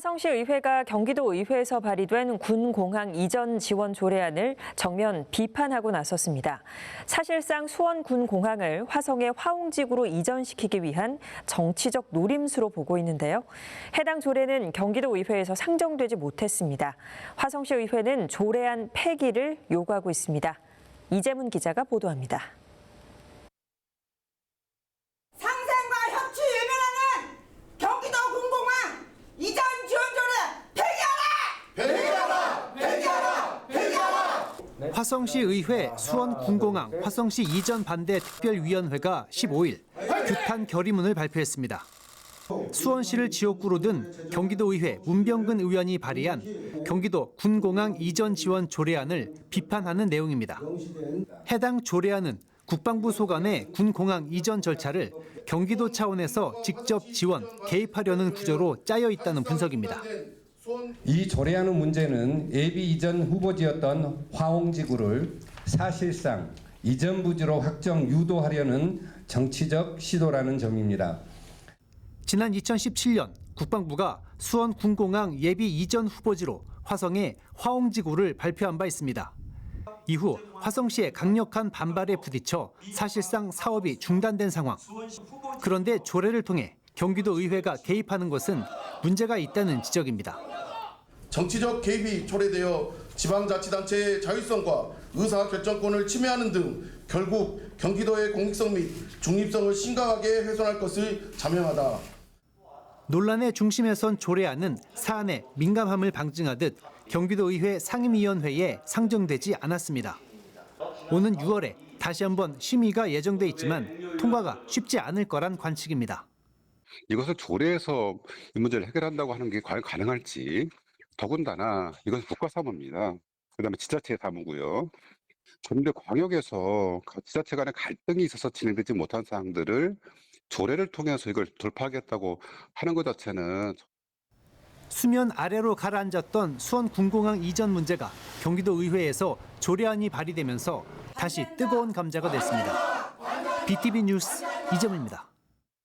화성시 의회가 경기도 의회에서 발의된 군 공항 이전 지원 조례안을 정면 비판하고 나섰습니다. 사실상 수원 군 공항을 화성의 화웅지구로 이전시키기 위한 정치적 노림수로 보고 있는데요. 해당 조례는 경기도 의회에서 상정되지 못했습니다. 화성시 의회는 조례안 폐기를 요구하고 있습니다. 이재문 기자가 보도합니다. 상생과 협치 예면하는 경기도 군공항 이전 지원조례 폐기하라! 화성시 의회 수원 군공항 화성시 이전 반대 특별위원회가 15일 규탄 결의문을 발표했습니다. 수원시를 지역구로 든 경기도의회 문병근 의원이 발의한 경기도 군공항 이전 지원 조례안을 비판하는 내용입니다. 해당 조례안은 국방부 소관의 군공항 이전 절차를 경기도 차원에서 직접 지원, 개입하려는 구조로 짜여 있다는 분석입니다. 이 조례하는 문제는 예비 이전 후보지였던 화홍지구를 사실상 이전 부지로 확정 유도하려는 정치적 시도라는 점입니다. 지난 2017년 국방부가 수원 군공항 예비 이전 후보지로 화성의 화홍지구를 발표한 바 있습니다. 이후 화성시의 강력한 반발에 부딪혀 사실상 사업이 중단된 상황. 그런데 조례를 통해 경기도 의회가 개입하는 것은 문제가 있다는 지적입니다. 정치적 개입이 초래되어 지방자치단체의 자율성과 의사결정권을 침해하는 등 결국 경기도의 공익성 및 중립성을 심각하게 훼손할 것을 자명하다. 논란의 중심에 선 조례안은 사안의 민감함을 방증하듯 경기도의회 상임위원회에 상정되지 않았습니다. 오는 6월에 다시 한번 심의가 예정돼 있지만 통과가 쉽지 않을 거란 관측입니다. 이것을 조례에서 이 문제를 해결한다고 하는 게 과연 가능할지 더군다나 이것은 국가 사무입니다. 그 다음에 지자체 사무고요. 그런데 광역에서 그 지자체 간의 갈등이 있어서 진행되지 못한 사항들을 조례를 통해서 이걸 돌파하겠다고 하는 것 자체는 수면 아래로 가라앉았던 수원 군공항 이전 문제가 경기도 의회에서 조례안이 발의되면서 다시 뜨거운 감자가 됐습니다. BTV 뉴스 이점입니다.